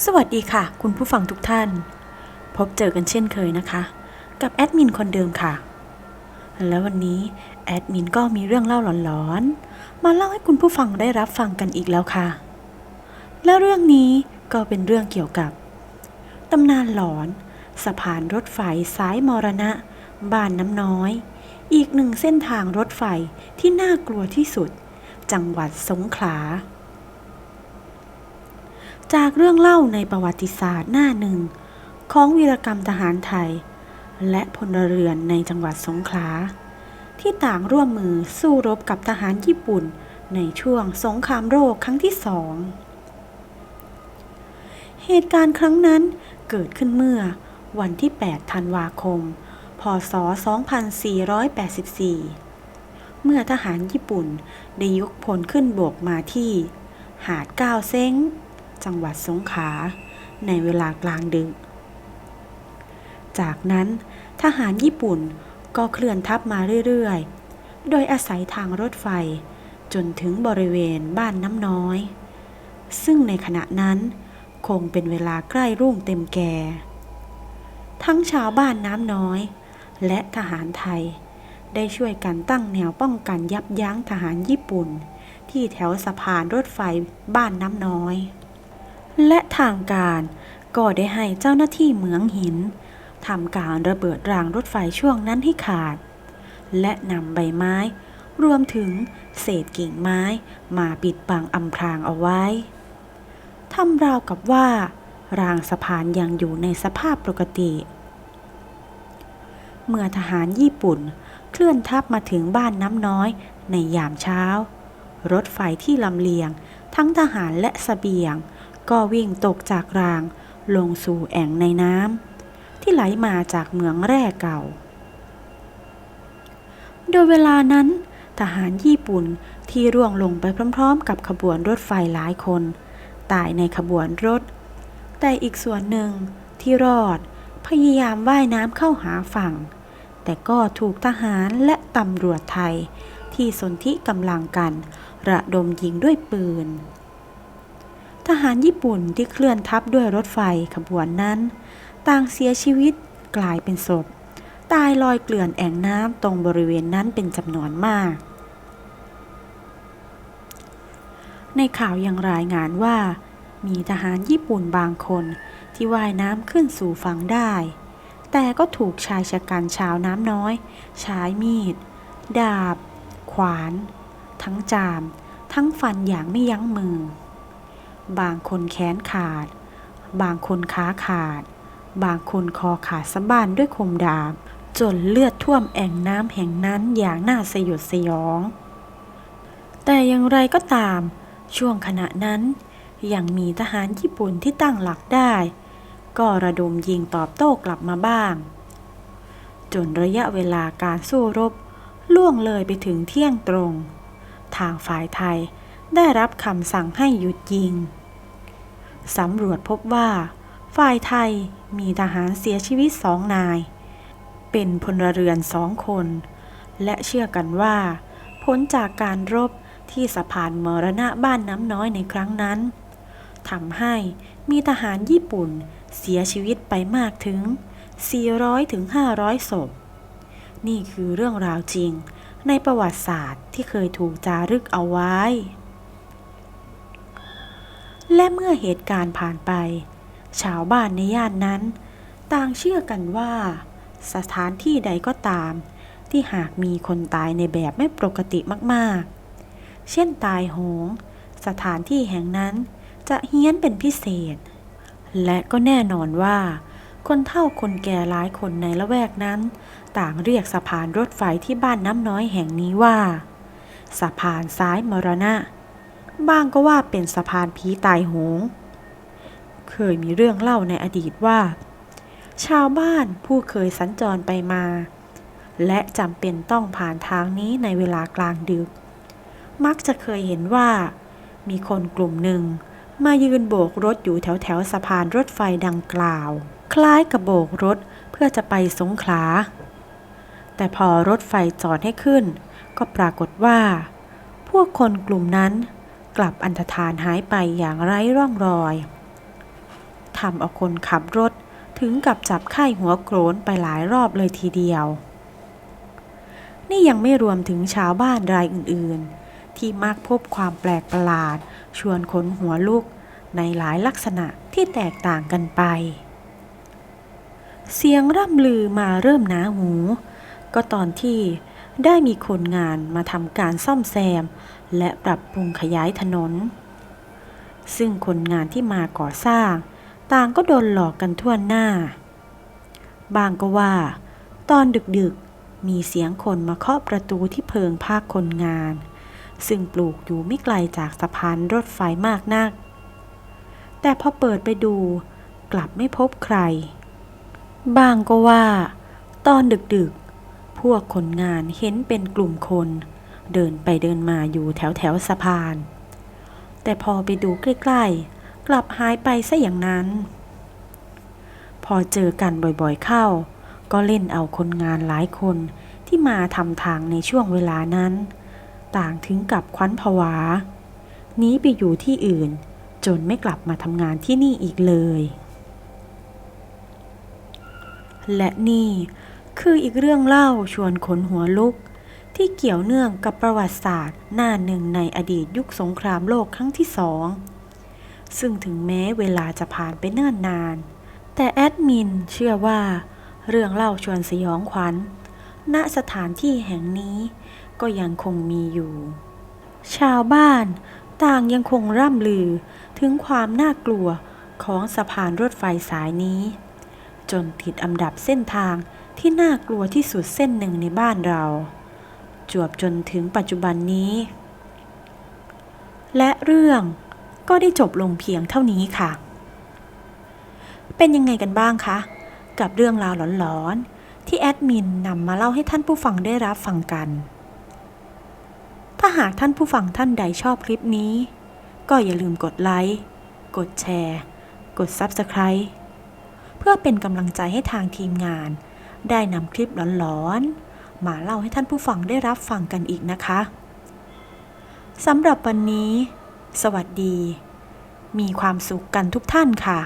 สวัสดีค่ะ คุณผู้ฟังทุกท่าน พบเจอกันเช่นเคยนะคะ กับแอดมินคนเดิมค่ะ แล้ววันนี้แอดมินก็มีเรื่องเล่าหลอนๆ มาเล่าให้คุณผู้ฟังได้รับฟังกันอีกแล้วค่ะ และเรื่องนี้ก็เป็นเรื่องเกี่ยวกับตำนานหลอนสะพานรถไฟสายมรณะ บ้านน้ำน้อย อีกหนึ่งเส้นทางรถไฟที่น่ากลัวที่สุด จังหวัดสงขลา จากเรื่องเล่าในประวัติศาสตร์หน้าหนึ่ง ของวีรกรรมทหารไทย และพลเรือนในจังหวัดสงขลา ที่ต่างร่วมมือสู้รบกับทหารญี่ปุ่น ในช่วงสงครามโลกครั้งที่สอง เหตุการณ์ครั้งนั้นเกิดขึ้นเมื่อวันที่ 8 ธันวาคม พศ 2484 เมื่อทหารญี่ปุ่นได้ยกพลขึ้นบกมาที่ หาดก้าวเซ้ง จังหวัดสงขลาในเวลากลางดึก จากนั้นทหารญี่ปุ่นก็เคลื่อนทัพมาเรื่อยๆ โดยอาศัยทางรถไฟจนถึงบริเวณบ้านน้ำน้อย ซึ่งในขณะนั้นคงเป็นเวลาใกล้รุ่งเต็มแก่ ทั้งชาวบ้านน้ำน้อย และทหารไทย ได้ช่วยกันตั้งแนวป้องกันยับยั้งทหารญี่ปุ่น ที่แถวสะพานรถไฟบ้านน้ำน้อย และทางการก็ได้ให้เจ้าหน้าที่เหมืองหินทำการระเบิดรางรถไฟช่วงนั้นให้ขาด และนำใบไม้ รวมถึงเศษกิ่งไม้มาปิดบังอำพรางเอาไว้ทำราวกับว่า รางสะพานยังอยู่ในสภาพปกติ เมื่อทหารญี่ปุ่นเคลื่อนทัพมาถึงบ้านน้ำน้อยในยามเช้า รถไฟที่ลำเลียง ทั้งทหารและสเสบียง ก็วิ่งตกจากราง ลงสู่แอ่งในน้ำที่ไหลมาจากเหมืองแร่เก่า โดยเวลานั้น ทหารญี่ปุ่นที่ร่วงลงไปพร้อมๆ กับขบวนรถไฟหลายคน ตายในขบวนรถ แต่อีกส่วนหนึ่งที่รอดพยายามว่ายน้ำเข้าหาฝั่ง แต่ก็ถูกทหารและตำรวจไทยที่สนธิกำลังกัน ระดมยิงด้วยปืน ทหารญี่ปุ่นที่เคลื่อนทัพด้วยรถไฟขบวนนั้น ต่างเสียชีวิตกลายเป็นศพ ตายลอยเกลื่อนแอ่งน้ำตรงบริเวณนั้นเป็นจำนวนมาก ในข่าวยังรายงานว่า มีทหารญี่ปุ่นบางคนที่ว่ายน้ำขึ้นสู่ฝั่งได้ แต่ก็ถูกชายชะกันชาวน้ำน้อยใช้มีด ดาบ ขวาน ทั้งจาม ทั้งฟันอย่างไม่ยั้งมือ บางคนแขนขาด บางคนขาขาด บางคนคอขาดสะบั้นด้วยคมดาบ จนเลือดท่วมแอ่งน้ำแห่งนั้นอย่างน่าสยดสยอง แต่อย่างไรก็ตาม ช่วงขณะนั้น ยังมีทหารญี่ปุ่นที่ตั้งหลักได้ ก็ระดมยิงตอบโต้กลับมาบ้าง จนระยะเวลาการสู้รบล่วงเลยไปถึงเที่ยงตรง ทางฝ่ายไทย ได้รับคำสั่งให้หยุดยิง สำรวจพบว่า ฝ่ายไทยมีทหารเสียชีวิตสองนาย เป็นพลเรือนสองคน และเชื่อกันว่า ผลจากการรบที่สะพานมรณะบ้านน้ำน้อยในครั้งนั้นทำให้มีทหารญี่ปุ่นเสียชีวิตไปมากถึง 400ถึง500ศพ นี่คือเรื่องราวจริงในประวัติศาสตร์ที่เคยถูกจารึกเอาไว้ และเมื่อเหตุการณ์ผ่านไป ชาวบ้านในย่านนั้น ต่างเชื่อกันว่า สถานที่ใดก็ตาม ที่หากมีคนตายในแบบไม่ปกติมากๆ เช่นตายโหง สถานที่แห่งนั้นจะเฮี้ยนเป็นพิเศษ และก็แน่นอนว่า คนเฒ่าคนแก่หลายคนในละแวกนั้น ต่างเรียกสะพานรถไฟที่บ้านน้ำน้อยแห่งนี้ว่า สะพานซ้ายมรณะ บ้างก็ว่าเป็นสะพานผีตายโหง เคยมีเรื่องเล่าในอดีตว่า ชาวบ้านผู้เคยสัญจรไปมา และจำเป็นต้องผ่านทางนี้ในเวลากลางดึก มักจะเคยเห็นว่า มีคนกลุ่มหนึ่งมายืนโบกรถอยู่แถวแถวสะพานรถไฟดังกล่าว คล้ายกับโบกรถเพื่อจะไปสงขลา แต่พอรถไฟจอดให้ขึ้น ก็ปรากฏว่า พวกคนกลุ่มนั้น กลับอันธทานหายไปอย่างไร้ร่องรอยทำเอาคนขับรถถึงกับจับไข้หัวโกรนไปหลายรอบเลยทีเดียว นี่ยังไม่รวมถึงชาวบ้านรายอื่นๆ ที่มักพบความแปลกประหลาด ชวนขนหัวลุกในหลายลักษณะที่แตกต่างกันไป เสียงร่ำลือมาเริ่มหนาหู ก็ตอนที่ ได้มีคนงานมาทำการซ่อมแซม และปรับปรุงขยายถนน ซึ่งคนงานที่มาก่อสร้าง ต่างก็โดนหลอกกันทั่วหน้า บางก็ว่า ตอนดึกๆ มีเสียงคนมาเคาะประตูที่เพิงภาคคนงาน ซึ่งปลูกอยู่ไม่ไกลจากสะพานรถไฟมากนัก แต่พอเปิดไปดูกลับไม่พบใคร บางก็ว่า ตอนดึกๆ พวกคนงานเห็นเป็นกลุ่มคน เดินไปเดินมาอยู่แถวแถวสะพาน แต่พอไปดูใกล้ๆ กลับหายไปซะอย่างนั้น พอเจอกันบ่อยๆเข้า ก็เล่นเอาคนงานหลายคนที่มาทำทางในช่วงเวลานั้น ต่างถึงกับควันผวาหนีไปอยู่ที่อื่น จนไม่กลับมาทำงานที่นี่อีกเลย และนี่ คืออีกเรื่องเล่าชวนขนหัวลุก ที่เกี่ยวเนื่องกับประวัติศาสตร์ หน้าหนึ่งในอดีตยุคสงครามโลกครั้งที่สองซึ่งถึงแม้เวลาจะผ่านไปเนิ่นนาน แต่แอดมินเชื่อว่า เรื่องเล่าชวนสยองขวัญ ณสถานที่แห่งนี้ก็ยังคงมีอยู่ ชาวบ้านต่างยังคงร่ำลือถึงความน่ากลัวของสะพานรถไฟสายนี้ จนติดอันดับเส้นทาง ที่น่ากลัวที่สุดเส้นหนึ่งในบ้านเรา จวบจนถึงปัจจุบันนี้ และเรื่องก็ได้จบลงเพียงเท่านี้ค่ะ เป็นยังไงกันบ้างคะ กับเรื่องราวหลอนๆ ที่แอดมินนำมาเล่าให้ท่านผู้ฟังได้รับฟังกัน ถ้าหากท่านผู้ฟังท่านใดชอบคลิปนี้ ก็อย่าลืมกดไลค์ กดแชร์ กด Subscribe เพื่อเป็นกำลังใจให้ทางทีมงาน ได้นำคลิปหลอนๆ มาเล่าให้ท่านผู้ฟังได้รับฟังกันอีกนะคะสำหรับวันนี้ สวัสดี มีความสุขกันทุกท่านค่ะ